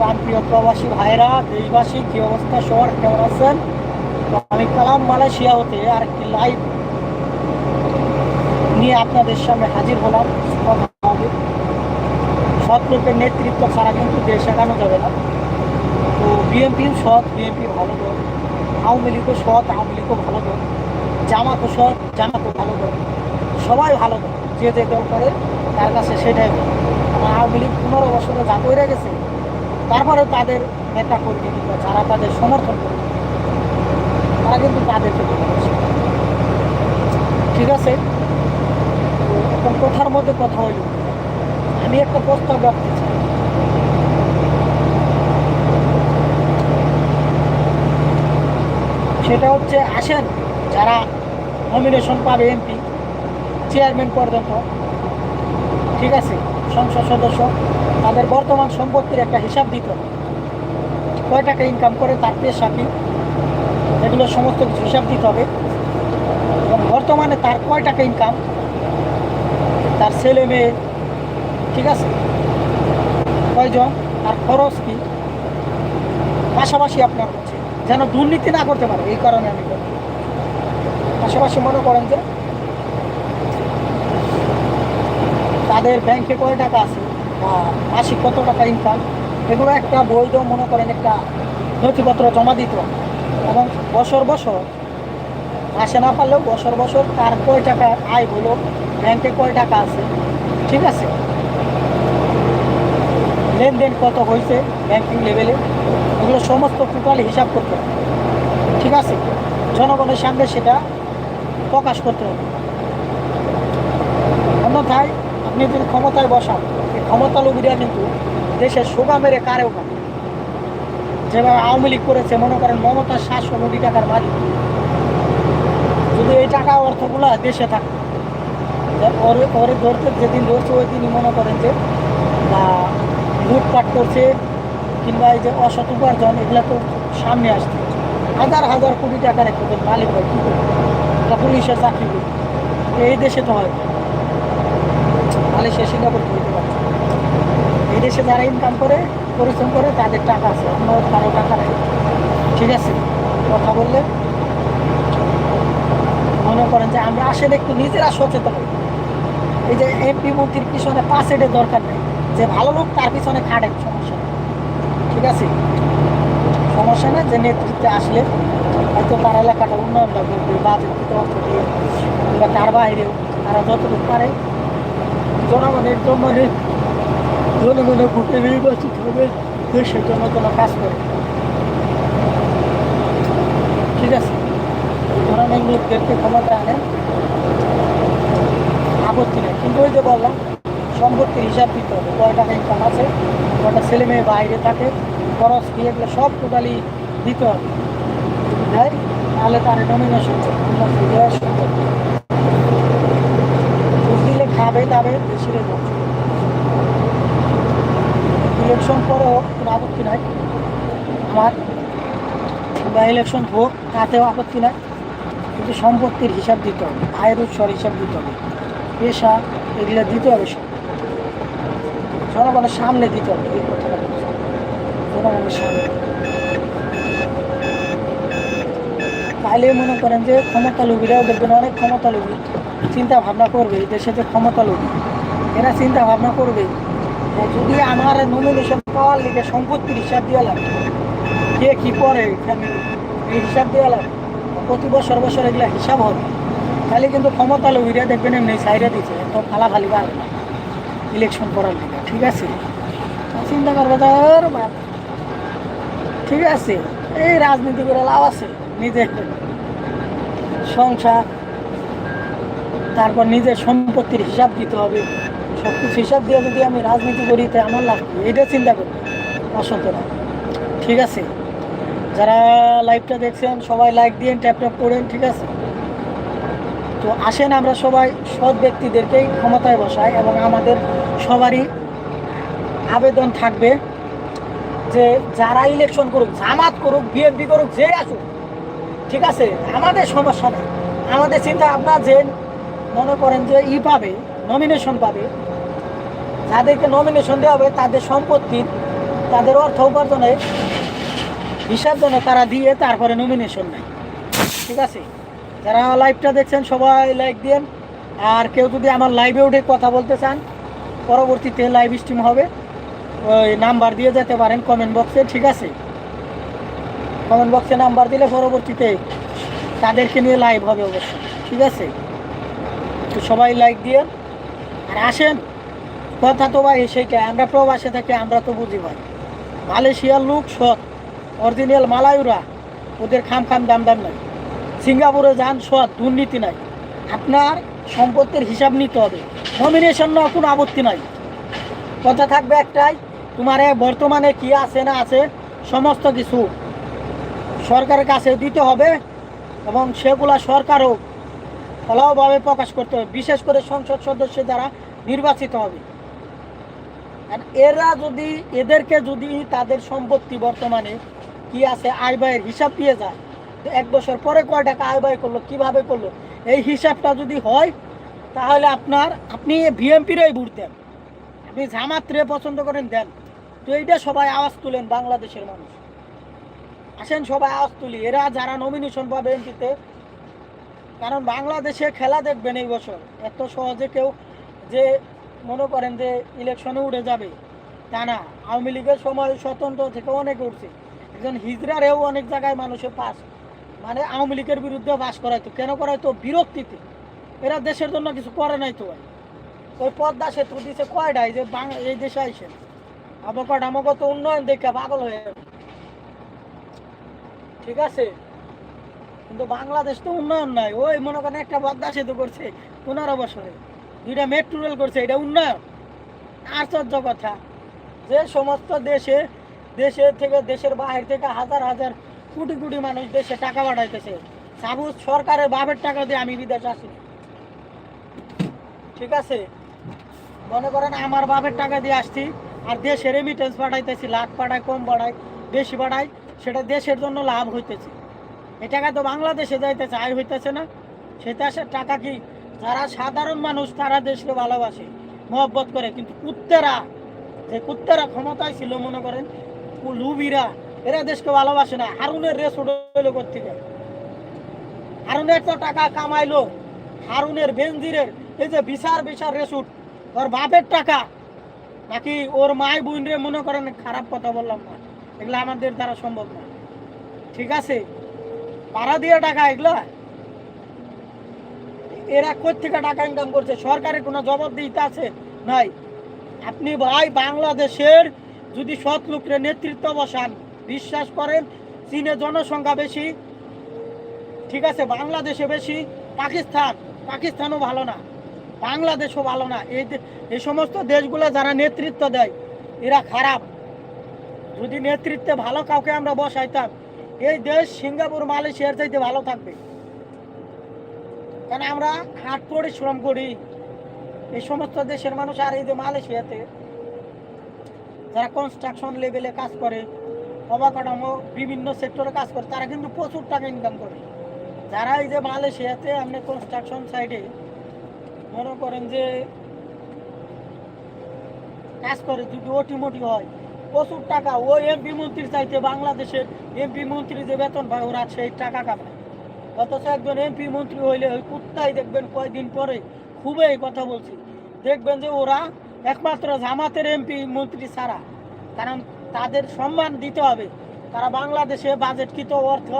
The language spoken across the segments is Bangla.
প্রান্তীয় প্রবাসী ভাইরা দেশবাসী, কি অবস্থা, সবার কেমন আছেন? আমি কালাম মালয়েশিয়া হতে আর একটি লাইভ নিয়ে আপনাদের সামনে হাজির হলাম। কথা হবে। সৎ লোকের নেতৃত্ব ছাড়া কিন্তু দেশ এগানো যাবে না। তো বিএনপিও সৎ, বিএনপি ভালো দল। আওয়ামী লীগও সৎ, আওয়ামী লীগও ভালো দল। জামাতও সৎ, জামাতও ভালো দল। সবাই ভালো দল। যে যে দল করে, তার কাছে সেটাই। আমার আওয়ামী লীগ পনেরো বছরে যা করে গেছে তারপরে তাদের নেতা কর্মী কিংবা যারা তাদের সমর্থন করে, তারা কিন্তু তাদেরকে ঠিক আছে? এখন কথার মধ্যে কথা হইল আমি একটা প্রস্তাব রাখতে চাই। সেটা হচ্ছে আসেন, যারা নমিনেশন পাবে এমপি চেয়ারম্যান পর্যন্ত, ঠিক আছে? সংসদ সদস্য, তাদের বর্তমান সম্পত্তির একটা হিসাব দিতে। কয় টাকা ইনকাম করে, তার পেশা কি এগুলো সমস্ত কিছু হিসাব দিতে হবে। এবং বর্তমানে তার কয় টাকা ইনকাম তার ছেলে মেয়ে, ঠিক আছে? কয়জন? তার খরচ কি? পাশাপাশি আপনার হচ্ছে, যেন দুর্নীতি না করতে পারে, এই কারণে আমি পাশাপাশি মনে করেন যে তাদের ব্যাংকে কয় টাকা আছে? বা মাসিক কত টাকা ইনকাম এগুলো একটা বৈধ মনে করেন একটা নথিপত্র জমা দিত। এবং বছর বছর, মাসে না পারলেও বছর বছর তার কয় টাকা আয় হলো ব্যাংকে কয় টাকা আছে? ঠিক আছে? লেনদেন কত হয়েছে ব্যাংকিং লেভেলে এগুলো সমস্ত টোটালি হিসাব করতে হবে। ঠিক আছে? জনগণের সামনে সেটা প্রকাশ করতে হবে। অন্যথায় আপনি যদি ক্ষমতায় বসান, এই ক্ষমতা লোভীরা কিন্তু দেশের সোগা মেরে কারেও কাটে যেভাবে আওয়ামী লীগ করেছে, মনে করেন মমতা সাতশো কোটি টাকার মালিক যদি এই টাকা অর্থগুলো দেশে থাকে। ওরে ওরে ধরতে যেদিন ধরছে ওই দিনই মনে করেন যে লুটপাট করছে, কিংবা এই যে অসৎ উপার্জন, এগুলো তো সামনে আসছে। হাজার হাজার কোটি টাকার একটা মালিক হয়, কী করবে পুলিশের চাকরি করবে এই দেশে তো হয় না। মালয়েশিয়া সিঙ্গাপুর করতে পারছে এই দেশে যারা ইনকাম করে, পরিশ্রম করে, তাদের টাকা আছে। অন্য কারও টাকা নেই। ঠিক আছে? কথা বললে? মনে করেন যে আমরা আসলে একটু নিজেরা সচেতন। এই যে এমপি মন্ত্রীর পিছনে পাঁচ এডের দরকার নেই। যে ভালো লোক তার পিছনে খাটে, সমস্যা ঠিক আছে? সমস্যা নেই যে নেতৃত্বে আসলে হয়তো তার এলাকাটা উন্নয়নটা করবে থেকে অর্থ দিয়ে তার বাইরেও তারা যতটুকু পারে জনগণের জন্য নে- জনগণের ভোটে নির্বাচিত হবে দেশের জন্য কোনো কাজ করে ঠিক আছে এই ধরনের লোকদেরকে ক্ষমতা আনেন আপত্তি নেই কিন্তু ওই যে বললাম সম্পত্তির হিসাব দিতে হবে কয় ইনকাম আছে কয়টা ছেলে মেয়ে বাইরে থাকে খরচ কি এগুলো সব টোটালি দিতে হবে দেয় তাহলে তার নমিনেশন দেওয়ার সুযোগ ভোট দাবে দেশের লোক ইলেকশন পরে হোক কোনো আপত্তি নাই। আমার বা ইলেকশন হোক তাতেও আপত্তি নাই। কিন্তু সম্পত্তির হিসাব দিতে হবে, আয়ের উৎসর হিসাব দিতে হবে। পেশা, এগুলো দিতে হবে সব। জনগণের সামনে দিতে হবে, এই কথাটা জনগণের সামনে। তাহলে মনে করেন যে ক্ষমতা লোভীরাও দেখবেন, অনেক ক্ষমতা লোভী। চিন্তা ভাবনা করবে দেশে যে ক্ষমতা লোভী এরা চিন্তা ভাবনা করবে যদি আমার নমিনেশন পাওয়ার লিগে সম্পত্তির হিসাব দিয়ে লাগবে কে কী করে ফ্যামিলি এই হিসাব দিয়ে লাগবে প্রতি বছর বছর এগুলো হিসাব হবে। তাহলে কিন্তু ক্ষমতা লোভীরা দেখবেন এমনি সাইডে দিচ্ছে তো ফালাফালি পারবে না ইলেকশন করার লিগে, ঠিক আছে? চিন্তা করবে তার ঠিক আছে, এই রাজনীতি করে লাভ আছে নিজের সংসার তারপর নিজের সম্পত্তির হিসাব দিতে হবে। সব কিছু হিসাব দিয়ে যদি আমি রাজনীতি করি তাই আমার লাভ এটা চিন্তা করব। অসত না। ঠিক আছে? যারা লাইভটা দেখছেন, সবাই লাইক দিয়ে ট্যাপ ট্যাপ করেন, ঠিক আছে? তো আসেন আমরা সবাই সৎ ব্যক্তিদেরকেই ক্ষমতায় বসাই এবং আমাদের সবারই আবেদন থাকবে যে যারা ইলেকশন করুক, জামাত করুক বিএনপি করুক, যে আসুক, ঠিক আছে? আমাদের সমস্যা আমাদের চিন্তা ভাবনা যে মনে করেন যে ই পাবে নমিনেশন পাবে। যাদেরকে নমিনেশন দেওয়া হবে, তাদের সম্পত্তির তাদের অর্থ উপার্জনের হিসাব যেন তারা দিয়ে তারপরে নমিনেশন নেয়। ঠিক আছে? যারা লাইভটা দেখছেন, সবাই লাইক দিন আর কেউ যদি আমার লাইভে উঠে কথা বলতে চান, পরবর্তীতে লাইভ স্ট্রিম হবে। ওই নাম্বার দিয়ে যেতে পারেন কমেন্ট বক্সে ঠিক আছে? কমেন্ট বক্সে নাম্বার দিলে পরবর্তীতে তাদেরকে নিয়ে লাইভ হবে অবশ্যই। ঠিক আছে? সবাই লাইক দিয়ে। আর আসেন, কথা তো ভাই সেইটাই আমরা প্রবাসে থাকি, আমরা তো বুঝি ভাই। মালয়েশিয়ার লোক সৎ, অরিজিনাল মালায়ুরা, ওদের খাম খাম দাম দাম নাই। সিঙ্গাপুরে যান, সৎ, দুর্নীতি নাই। আপনার সম্পত্তির হিসাব নিতে হবে। নমিনেশন নেওয়া কোনো আপত্তি নাই। কথা থাকবে একটাই, তোমার বর্তমানে কি আছে না আছে, সমস্ত কিছু সরকারের কাছে দিতে হবে এবং সেগুলা সরকারও ফলাওভাবে প্রকাশ করতে হবে, বিশেষ করে সংসদ সদস্য দ্বারা নির্বাচিত হবে। এরা যদি, এদেরকে যদি তাদের সম্পত্তি বর্তমানে কি আছে, আয় ব্যয়ের হিসাব দিয়ে যায় এক বছর পরে কয় টাকা আয় ব্যয় করল, কীভাবে করল, এই হিসাবটা যদি হয়, তাহলে আপনার, আপনি বিএমপিরই ভোট দেন। আপনি জামাত্রে পছন্দ করেন, দেন। তো এইটা সবাই আওয়াজ তুলেন, বাংলাদেশের মানুষ। আসেন সবাই আওয়াজ তুলি। এরা যারা নমিনেশন পাবে এমপিতে কারণ বাংলাদেশে খেলা দেখবেন এই বছর। এত সহজে কেউ যে মনে করেন যে ইলেকশনে উঠে যাবে, তা না। আওয়ামী লীগের সময় স্বতন্ত্র থেকে অনেক উঠছে একজন হিজড়ারেও অনেক জায়গায় মানুষে পাস। মানে আওয়ামী লীগের বিরুদ্ধে পাস করাইতো। কেন করাইতো? বিরক্তিতে। এরা দেশের জন্য কিছু করে নাই তো ওই পদ্মা সেতু দিছে কয়টা এই যে বাং- এই দেশে আমাকে আমাকে তো উন্নয়ন দেখে পাগল হয়ে ঠিক আছে? কিন্তু বাংলাদেশ তো উন্নয়ন নাই। ওই মনে করেন একটা পদ্মা সেতু করছে পনেরো বছরে। দুইটা মেট্রো রেল করছে, এটা উন্নয়ন। আশ্চর্য কথা। যে সমস্ত দেশে দেশে থেকে, দেশের বাহির থেকে হাজার হাজার, কোটি কোটি মানুষ দেশে টাকা পাঠাইতেছে। সাবুজ সরকারের বাপের টাকা দিয়ে আমি বিদেশ আসি। ঠিক আছে? মনে করেন আমার বাপের টাকা দিয়ে আসছি, আর দেশে রেমিটেন্স পাঠাইতেছি, লাখ পাঠায়, কম পাঠায়, বেশি পাঠায়, সেটা দেশের জন্য লাভ হইতেছে। টাকা তো বাংলাদেশে যাইতেছে আয় হইতেছে না। সেটা টাকা কি যারা সাধারণ মানুষ, তারা দেশকে ভালোবাসে, মহব্বত করে। কিন্তু কুত্তেরা, যে কুত্তেরা ক্ষমতায় ছিল, মনে করেন লুবিরা এরা দেশকে ভালোবাসে না। হারুনের রেস উঠল কোথেকে হারুনের তো টাকা কামাইলো। হারুনের বেনজিরের এই যে বিশার বিশার রেসুট ওর বাপের টাকা। নাকি ওর মায় বোন রে মনে করেন, খারাপ কথা বললাম না। এগুলো আমাদের দ্বারা সম্ভব না। ঠিক আছে? পাড়া দিয়ে টাকা এগুলো? এরা থেকে টাকা ইনকাম করছে? সরকারের কোনো জবাবদিহিতা আছে? নাই। আপনি ভাই বাংলাদেশের যদি সৎ লোকের নেতৃত্ব বসান, বিশ্বাস করেন চীনে জনসংখ্যা বেশি, ঠিক আছে, বাংলাদেশে বেশি, পাকিস্তান, পাকিস্তানও ভালো না, বাংলাদেশও ভালো না। এই এই সমস্ত দেশগুলো যারা নেতৃত্ব দেয়, এরা খারাপ। যদি নেতৃত্বে ভালো কাউকে আমরা বসাইতাম এই দেশ সিঙ্গাপুর, মালয়েশিয়ার চাইতে ভালো থাকবে। কারণ আমরা হাট পরিশ্রম করি? এই সমস্ত দেশের মানুষ আর এই যে মালয়েশিয়াতে, যারা কনস্ট্রাকশন লেভেলে কাজ করে, অবাকাঠামো, বিভিন্ন সেক্টরে কাজ করে, তারা কিন্তু প্রচুর টাকা ইনকাম করে। যারা এই যে মালয়েশিয়াতে, আপনি কনস্ট্রাকশন সাইডে মনে করেন যে কাজ করে, যদি ওটি মোটি হয় প্রচুর টাকা। ওই এমপি মন্ত্রীর চাইতে বাংলাদেশের এমপি মন্ত্রী যে বেতন পায়, ওরা সেই টাকা কামায়। অথচ একজন এমপি মন্ত্রী হইলে ওই কুত্তাই দেখবেন কয়েকদিন পরে খুবই কথা বলছি। দেখবেন যে ওরা একমাত্র জামাতের এমপি মন্ত্রী ছাড়া। কারণ তাদের সম্মান দিতে হবে। তারা বাংলাদেশে বাজেটকৃত অর্থ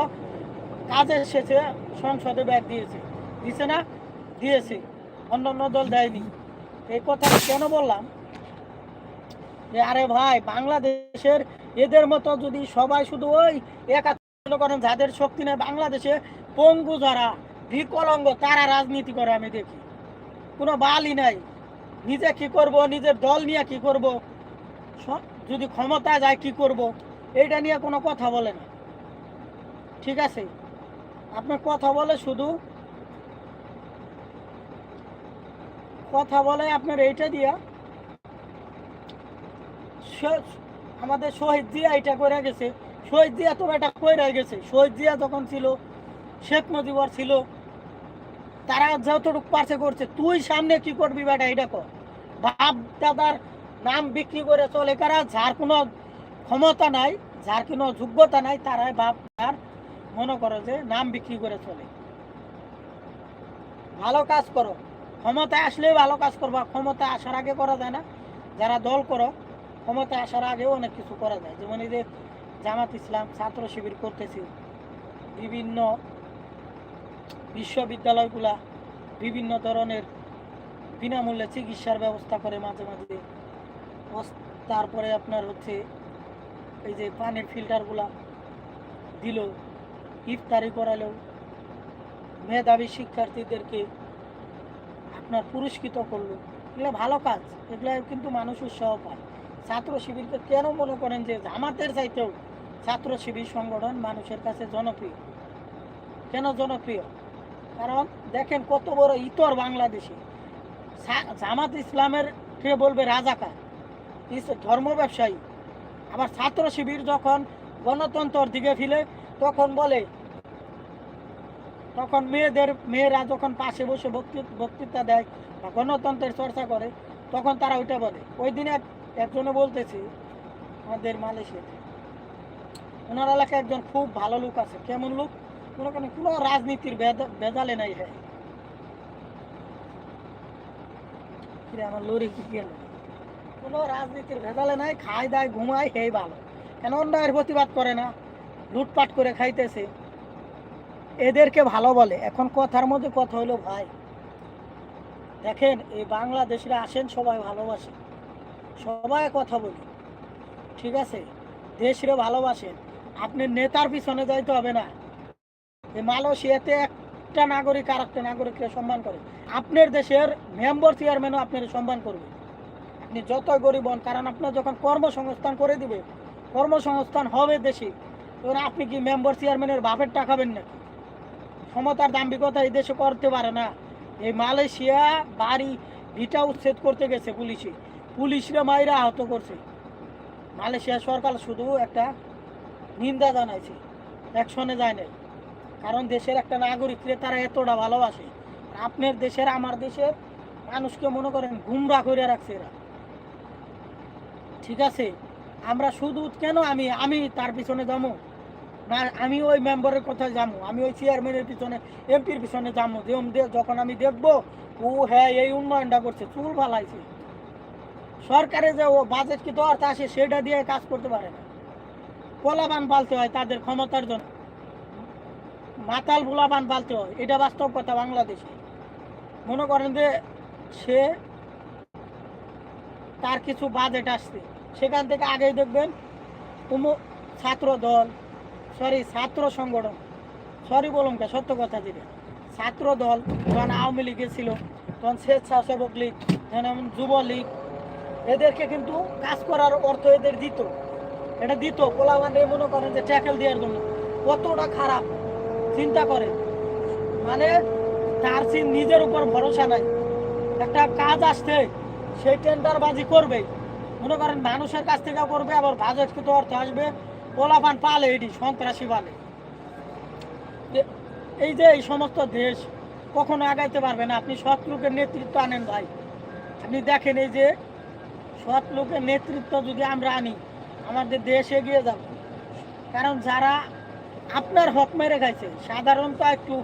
কাজের শেষে সংসদে ব্যাগ দিয়েছে। দিছে না, দিয়েছে। অন্য অন্য দল দেয়নি। এই কথা কেন বললাম? যে আরে ভাই, বাংলাদেশের এদের মতো যদি সবাই শুধু ওই একা মনে করেন, যাদের শক্তি নেই বাংলাদেশে, পঙ্গু যারা, বিকলঙ্গ, তারা রাজনীতি করে, আমি দেখি। কোনো বালই নাই। নিজে কি করব, নিজের দল নিয়ে কি করব? যদি ক্ষমতা যায়, কি করব? এইটা নিয়ে কোনো কথা বলে না। ঠিক আছে? আপনার কথা বলে শুধু, কথা বলে আপনার এইটা দিয়া আমাদের শহীদ জিয়া এটা করে গেছে। শহীদ জিয়া তো এটা কইরা গেছে। শহীদ জিয়া যখন ছিল, শেখ মুজিবর ছিল, তারা যতটুকু পারছে করছে। তুই সামনে কি করবি বেটা, এটা কর। বাপ দাদার নাম বিক্রি করে চলে কারা? যার কোনো ক্ষমতা নাই, যার কোনো যোগ্যতা নাই, তারাই বাপ তার মনে করো যে নাম বিক্রি করে চলে। ভালো কাজ করো। ক্ষমতায় আসলেই ভালো কাজ করবা। ক্ষমতায় আসার আগে করা যায় না। যারা দল করো ক্ষমতায় আসার আগেও অনেক কিছু করা যায়। যেমন এই যে জামাত ইসলাম ছাত্র শিবির করতেছে, বিভিন্ন বিশ্ববিদ্যালয়গুলা বিভিন্ন ধরনের বিনামূল্যে চিকিৎসার ব্যবস্থা করে মাঝে মাঝে। তারপরে আপনার হচ্ছে এই যে পানির ফিল্টারগুলা দিল, ইফতারি করালো। মেধাবী শিক্ষার্থীদেরকে আপনার পুরস্কৃত করল। এগুলো ভালো কাজ এগুলো কিন্তু মানুষ উৎসাহ পায়। ছাত্র শিবিরকে কেন মনে করেন যে জামাতের চাইতেও ছাত্র শিবির সংগঠন মানুষের কাছে জনপ্রিয়? কেন জনপ্রিয়? কারণ দেখেন কত বড় ইতর বাংলাদেশে। জামাত ইসলামের কে বলবে রাজাকার? ধর্ম ব্যবসায়ী। আবার ছাত্র শিবির যখন গণতন্ত্রের দিকে ফিরে, তখন বলে, তখন মেয়েদের, মেয়েরা যখন পাশে বসে বক্তৃ- বক্তৃতা দেয় বা গণতন্ত্রের চর্চা করে, তখন তারা ওইটা বলে। ওই দিনে এক- একজনে বলতেছি, আমাদের মালয়েশিয়াতে। ওনার এলাকায় একজন খুব ভালো লোক আছে। কেমন লোক? করেন কোনো রাজনীতির বেজালে নাই হ্যাঁ আমার লরি কি গেল? কোনো রাজনীতির ভেজালে নাই, খায় দায়, ঘুমায় সেই ভালো। কেন অন্যায়ের প্রতিবাদ করে না? লুটপাট করে খাইতেছে। এদেরকে ভালো বলে। এখন কথার মধ্যে কথা হলো ভাই। দেখেন, এই বাংলাদেশিরা আসেন, সবাই ভালোবাসে। সবাই কথা বলি। ঠিক আছে? দেশরে ভালোবাসেন। আপনি নেতার পিছনে যাইতে হবে না। এই মালয়েশিয়াতে একটা নাগরিক আর একটা নাগরিককে সম্মান করে। আপনার দেশের মেম্বার চেয়ারম্যানও আপনার সম্মান করবে। আপনি যতই গরিব হন, কারণ আপনার যখন কর্মসংস্থান করে দিবে, কর্মসংস্থান হবে দেশে। তখন আপনি কি মেম্বার চেয়ারম্যানের বাপের টাকা খাবেন নাকি? ক্ষমতার দাম্ভিকতা এই দেশে করতে পারে না। এই মালয়েশিয়া বাড়ি ভিটা উচ্ছেদ করতে গেছে পুলিশে। পুলিশরা মাইরা আহত করছে। মালয়েশিয়া সরকার শুধু একটা নিন্দা জানাইছে অ্যাকশনে যায় নাই। কারণ দেশের একটা নাগরিককে তারা এতটা ভালোবাসে। আপনার দেশের, আমার দেশের মানুষকে মনে করেন গুমরা করে রাখছে এরা। ঠিক আছে? আমরা শুধু কেন আমি আমি তার পিছনে যাব? না, আমি ওই মেম্বারের কথা যাব, আমি ওই চেয়ারম্যানের পিছনে, এমপির পিছনে যাব। যখন আমি দেখব, ও হ্যাঁ এই উন্নয়নটা করছে, চুল ফালাইছে। সরকারে যে ও বাজেট কি দরকার আসে সেটা দিয়ে কাজ করতে পারে না। পোলাবান পালতে হয় তাদের ক্ষমতার জন্য। মাতাল ভোলাবান পালতে হয়, এটা বাস্তব কথা বাংলাদেশে। মনে করেন যে সে তার কিছু বাজেট আসছে। সেখান থেকে আগেই দেখবেন উমুক ছাত্র দল সরি ছাত্র সংগঠন সরি বলুন কে, সত্য কথা যেটা। ছাত্র দল যখন আওয়ামী লীগে ছিল, তখন স্বেচ্ছাসেবক লীগ যেমন যুবলীগ এদেরকে কিন্তু কাজ করার অর্থ এদের দিত। এটা দিত। পোলাবানে মনে করেন যে ট্যাকেল দেওয়ার জন্য। কতটা খারাপ। চিন্তা করে মানে তার সে নিজের উপর ভরসা নাই। একটা কাজ আসছে, সেই টেন্ডারবাজি করবে। মনে করেন মানুষের কাছ থেকে করবে, আবার বাজেটকৃত অর্থ আসবে। পোলাপান পালে এটি, সন্ত্রাসী পালে। এই যে এই সমস্ত দেশ কখনো আগাইতে পারবে না। আপনি শত্রুকে নেতৃত্ব আনেন ভাই। আপনি দেখেন এই যে সৎ লোকের নেতৃত্ব যদি আমরা আনি, আমাদের দেশ এগিয়ে যাবে। কারণ যারা আপনার হক মেরে খাইছে সাধারণত একটু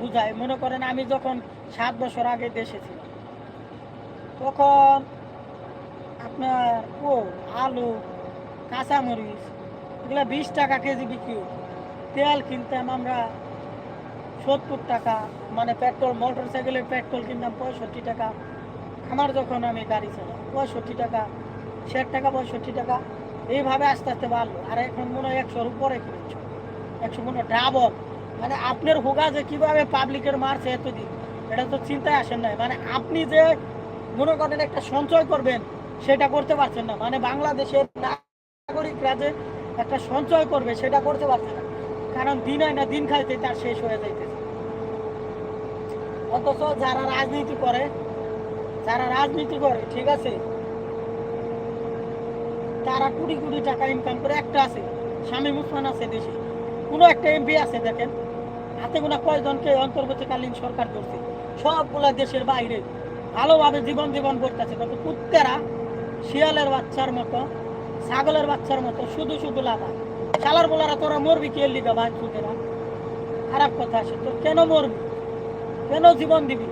বুঝায়। মনে করেন আমি যখন সাত বছর আগে দেশে ছিলাম, তখন আপনার ও আলু, কাঁচামরিচ, এগুলো বিশ টাকা কেজি বিক্রি। তেল কিনতাম আমরা সত্তর টাকা মানে পেট্রোল মোটর সাইকেলের পেট্রোল কিনতাম পঁয়ষট্টি টাকা। আমার যখন আমি গাড়ি চালাই পঁয়ষট্টি টাকা, ষাট টাকা, পঁয়ষট্টি টাকা, এইভাবে আস্তে আস্তে বাড়লো। আর এখন মনে হয় একশোর উপরে কিনছ। একশো মনে ডাবল মানে আপনার হোগা যে কীভাবে পাবলিকের মারছে এতদিন, এটা তো চিন্তায় আসেন নাই। মানে আপনি যে মনে করেন একটা সঞ্চয় করবেন, সেটা করতে পারছেন না। মানে বাংলাদেশের নাগরিকরা যে একটা সঞ্চয় করবে, সেটা করতে পারছে না। কারণ দিন হয় না, দিন খাইতে তার শেষ হয়ে যাইতেছে। অথচ যারা রাজনীতি করে যারা রাজনীতি করে, ঠিক আছে? তারা কোটি কোটি টাকা ইনকাম করে, একটা আছে, স্বামী মুসলমান আছে দেশে। কোনো একটা এমপি আছে, দেখেন। হাতে গোনা কয়জনকে অন্তর্বর্তীকালীন সরকার করছে? সবগুলা দেশের বাইরে। ভালোভাবে জীবন জীবন করতেছে কত কুত্তেরা শিয়ালের বাচ্চার মতো, ছাগলের বাচ্চার মতো, শুধু শুধু লাভা শালার বলারা, তোরা মরবি কে লিগা ভাই সুদেরা খারাপ কথা আছে তোর কেন মরবি? কেন জীবন দিবি?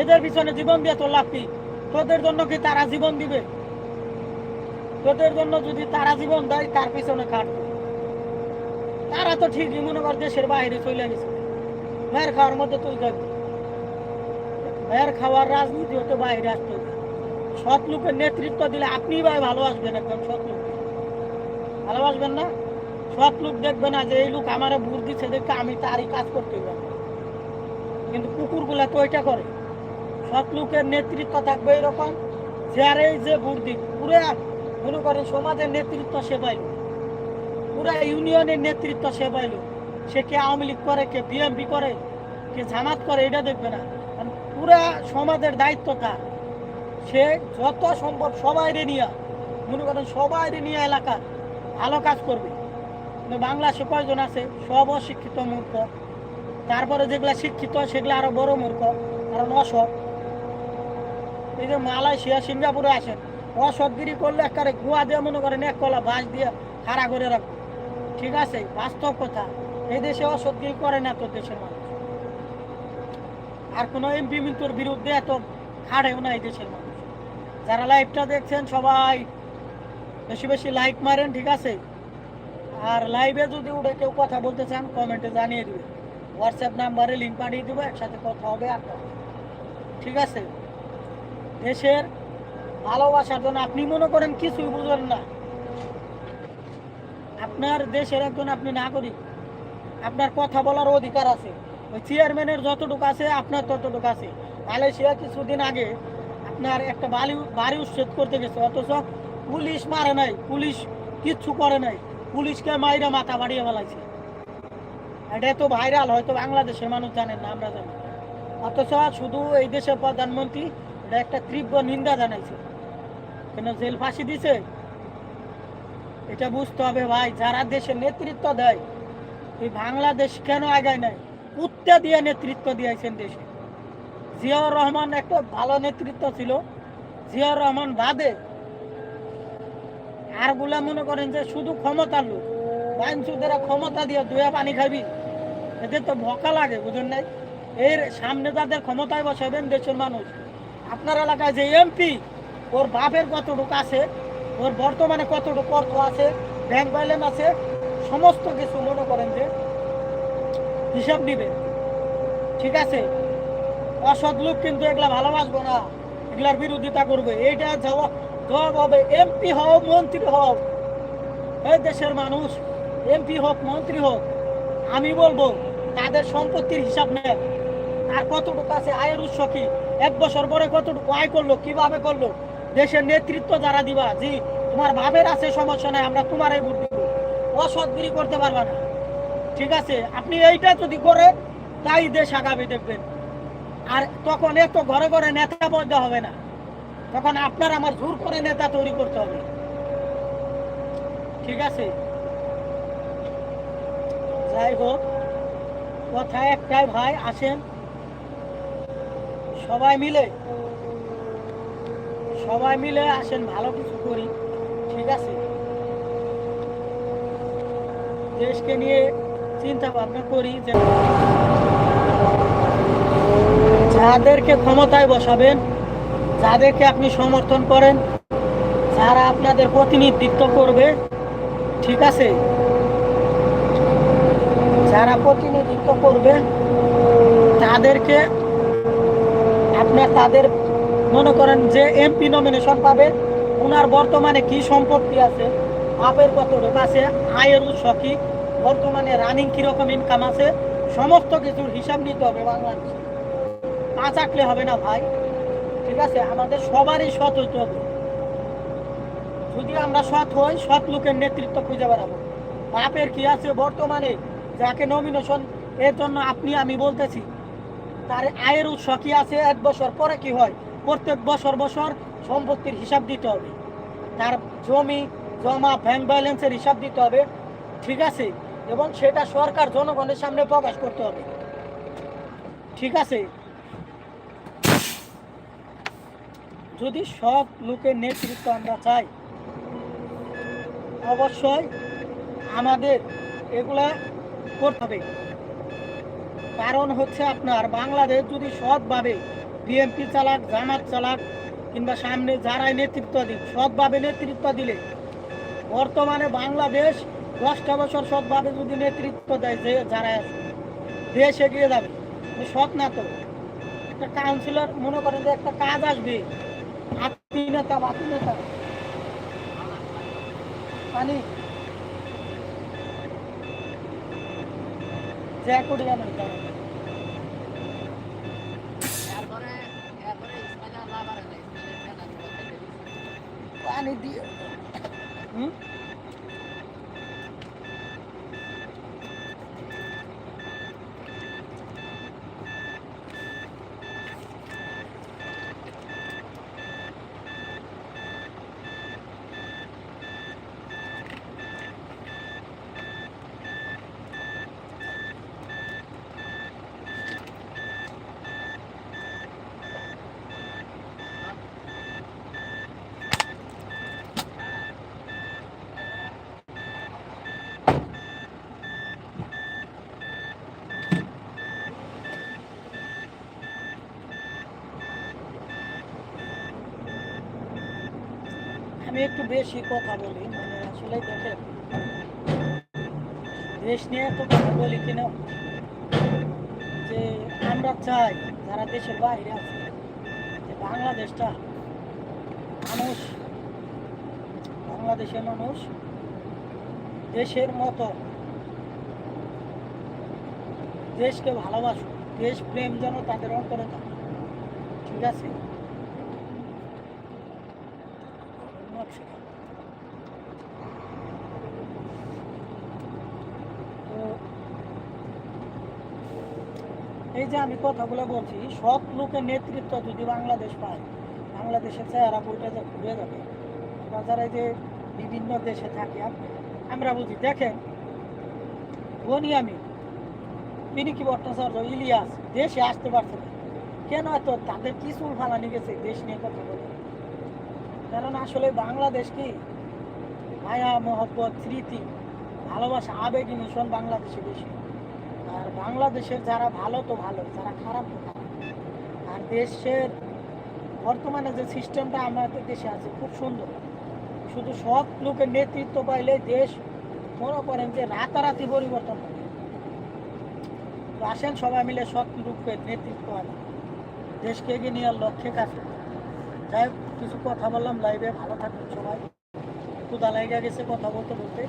এদের পিছনে জীবন দিয়ে তোর লাভ কি? তোদের জন্য কি তারা জীবন দিবে? তোদের জন্য যদি তারা জীবন দেয়, তার পিছনে কাটবে তারা তো ঠিকই মনে কর দেশের বাইরে চলে গেছে। মেয়ের খাওয়ার মধ্যে তুই যাবি মেয়ের খাওয়ার রাজনীতি হতে বাইরে আসতে হবে। সৎ লোকের নেতৃত্ব দিলে আপনি ভাই ভালোবাসবেন একদম সৎ লোক। ভালোবাসবেন না? সৎ লোক দেখবে না যে এই লোক আমার ভুল দিচ্ছে দেখে আমি তারই কাজ করতে পারব। কিন্তু কুকুরগুলা তো ওইটা করে। সৎ লোকের নেতৃত্ব থাকবে এরকম। এই যে বুদ্ধি পুরা, মনে করেন সমাজের নেতৃত্ব সে পাইল। পুরা ইউনিয়নের নেতৃত্ব সে পাইল। সে কে আওয়ামী লীগ করে, কে বিএমপি করে, কে জামাত করে, এটা দেখবে না। পুরা সমাজের দায়িত্ব তার। সে যত সম্ভব সবাইরে নিয়ে, মনে করেন সবাইরে নিয়ে এলাকা ভালো কাজ করবে। কিন্তু বাংলাদেশে কয়জন আছে? সব অশিক্ষিত মূর্খ। তারপরে যেগুলা শিক্ষিত, সেগুলো আরও বড় মূর্খ। কারণ অসৎ। এই মালয়েশিয়া, সিঙ্গাপুরে আসেন, অসৎগিরি করলে একেবারে গুয়া দিয়ে মনে করেন এক কলা বাঁশ দিয়ে খাড়া করে রাখব ঠিক আছে, বাস্তব কথা, এই দেশে অসৎগিরি করে না দেশের মানুষ। আর কোনো এমপি মিন্তুর বিরুদ্ধে এত খাড়েও না এই দেশের মানুষ। যারা লাইভটা দেখছেন, সবাই বেশি বেশি লাইক মারেন, ঠিক আছে? আর লাইভে যদি উঠে কেউ কথা বলতে চান, কমেন্টে জানিয়ে দিবে হোয়াটসঅ্যাপ নাম্বারে লিঙ্ক পাঠিয়ে দেবো, একসাথে কথা হবে আর ঠিক আছে? দেশের ভালোবাসার জন্য আপনি মনে করেন কিছুই বুঝেন না। আপনার দেশের একজন আপনি নাগরিক, আপনার কথা বলার অধিকার আছে। ওই চেয়ারম্যানের যতটুকু আছে, আপনার ততটুকু আছে। মালয়েশিয়া কিছুদিন আগে আপনার একটা বাড়ি বাড়ি উচ্ছেদ করতে গেছে, অথচ পুলিশ মারে নাই, পুলিশ কিচ্ছু করে নাই। পুলিশকে মাইরা মাথা বাড়িয়ে ফেলাইছে। এটা তো ভাইরাল হয়তো বাংলাদেশের মানুষ জানেন না, আমরা জানি। অথচ শুধু এই দেশের প্রধানমন্ত্রী এটা একটা তীব্র নিন্দা জানাইছে। কেন জেল ফাঁসি দিছে? এটা বুঝতে হবে ভাই, যারা দেশে নেতৃত্ব দেয়, এই বাংলাদেশ কেন আগায় নাই? কুত্তা দিয়ে নেতৃত্ব দিয়েছেন দেশে। জিয়াউর রহমান একটা ভালো নেতৃত্ব ছিল। জিয়াউর রহমান বাদে আরগুলা মনে করেন যে শুধু ক্ষমতার লোক। বাইনচুদেরা ক্ষমতা দিয়ে দুয়া পানি খাবি এদের তো ভকা লাগে, বুঝেন নাই? এর সামনে যাদের ক্ষমতায় বসাবেন দেশের মানুষ আপনার এলাকায় যে এমপি ওর বাপের কতটুকু আছে, ওর বর্তমানে কতটুকু অর্থ আছে ব্যাংক ব্যালেন্স আছে, সমস্ত কিছু মনে করেন যে হিসাব নিবে ঠিক আছে? অসৎ লোক কিন্তু এগুলা ভালোবাসবো না, এগুলার বিরোধিতা করবে। এইটা জবাব জবাব হবে এমপি হোক মন্ত্রী হোক এই দেশের মানুষ এমপি হোক, মন্ত্রী হোক, আমি বলব, তাদের সম্পত্তির হিসাব নেয় আর কতটুকু আছে? আয়ের উৎস কি? এক বছর পরে কতটুকু আয় করল? কীভাবে করল? দেশের নেতৃত্ব যারা দিবা, জি, তোমার ভাবের আছে, সমস্যা নাই, আমরা তোমার এই ভোট দিব। অসৎগিরি করতে পারবা না। ঠিক আছে? আপনি এইটা যদি করে তাই দেশ আগামী দেখবেন। আর তখন এত ঘরে ঘরে নেতা পর্দা হবে না। তখন আপনার আমার জোর করে নেতা তৈরি করতে হবে। ঠিক আছে? যাই হোক, কথা একটাই ভাই, আসেন। সবাই মিলে সবাই মিলে আসেন, ভালো কিছু করি, ঠিক আছে? দেশকে নিয়ে চিন্তা ভাবনা করি যে যাদেরকে ক্ষমতায় বসাবেন, যাদেরকে আপনি সমর্থন করেন, যারা আপনাদের প্রতিনিধিত্ব করবে, ঠিক আছে? যারা প্রতিনিধিত্ব করবে, তাদেরকে আপনার তাদের মনে করেন যে এমপি নমিনেশন পাবে ওনার বর্তমানে কি সম্পত্তি আছে, বাপের কতটুকু আছে, আয়ের উৎস কি, বর্তমানে রানিং কীরকম ইনকাম আছে, সমস্ত কিছুর হিসাব নিতে হবে বাংলাদেশে। পা চাকলে হবে না ভাই। ঠিক আছে? আমাদের সবারই সৎ হইতে হবে। যদি আমরা সৎ হই, সৎ লোকের নেতৃত্ব খুঁজে বেড়াবো। বাপের কি আছে বর্তমানে? যাকে নমিনেশন এর জন্য আপনি, আমি বলতেছি তার আয়ের উৎস কি আছে? এক বছর পরে কি হয়? প্রত্যেক বছর বছর সম্পত্তির হিসাব দিতে হবে। তার জমি, জমা ব্যাংক ব্যালেন্সের হিসাব দিতে হবে। ঠিক আছে? এবং সেটা সরকার জনগণের সামনে প্রকাশ করতে হবে। ঠিক আছে? যদি সব লোকের নেতৃত্ব আমরা চাই, অবশ্যই আমাদের এগুলা করতে হবে। কারণ হচ্ছে আপনার বাংলাদেশ যদি সৎভাবে বিএনপি চালাক, জামাত চালাক, কিংবা সামনে যারাই নেতৃত্ব দিক, সৎভাবে নেতৃত্ব দিলে বর্তমানে বাংলাদেশ দশটা বছর সৎভাবে যদি নেতৃত্ব দেয় যে যারা দেশ এগিয়ে যাবে। সৎ না তো। একটা কাউন্সিলর মনে করেন যে একটা কাজ আসবে। আত্মী নেতা বাতি নেতা। পানি যা করি আমি জানি না। এরপরে এরপরে ইসমাইল আল্লাহ বাড়ে না ইসমাইলের নেতা কোথায় দিয়েছে পানি দিয়ে হুম আমি একটু বেশি কথা বলি মানে আসলে দেখেন, দেশ নিয়ে তো কথা বলি কিনা? যে আমরা চাই যারা দেশের বাইরে আছে, যে বাংলাদেশটা মানুষ, বাংলাদেশের মানুষ দেশের মতো দেশকে ভালোবাসুক, দেশ প্রেম যেন তাদের অন্তরে থাকে। ঠিক আছে নকশা। তো এই যে আমি কথাগুলো বলছি, সৎ লোকের নেতৃত্ব যদি বাংলাদেশ পায়, বাংলাদেশের চেহারা বইটা যে ঘুরে যাবে। আমরা যারা যে বিভিন্ন দেশে থাকি আম- আমরা বুঝি, দেখেন বনি আমি পিনিকি ভট্টাচার্য, ইলিয়াস, দেশে আসতে পারছে না। কেন এত? তাদের কি চুল ফালানি গেছে দেশ নিয়ে কথা বলে। কারণ আসলে বাংলাদেশ কি? মায়া, মহব্বত, স্মৃতি, ভালোবাসা, আবেগ মিশন বাংলাদেশে বেশি। আর বাংলাদেশের যারা ভালো তো ভালো, যারা খারাপ তো খারাপ। আর দেশের বর্তমানে যে সিস্টেমটা আমাদের দেশে আছে, খুব সুন্দর। শুধু সব লোকের নেতৃত্ব পাইলে দেশ, মনে করেন যে রাতারাতি পরিবর্তন হবে। আসেন সবাই মিলে সৎ লোকের নেতৃত্ব আনে। দেশকে এগিয়ে নেওয়ার লক্ষ্যে করি। যাই কিছু কথা বললাম লাইভে ভালো থাকবেন সবাই। ক্ষুদা লাইগা গেছে কথা বলতে বলতে।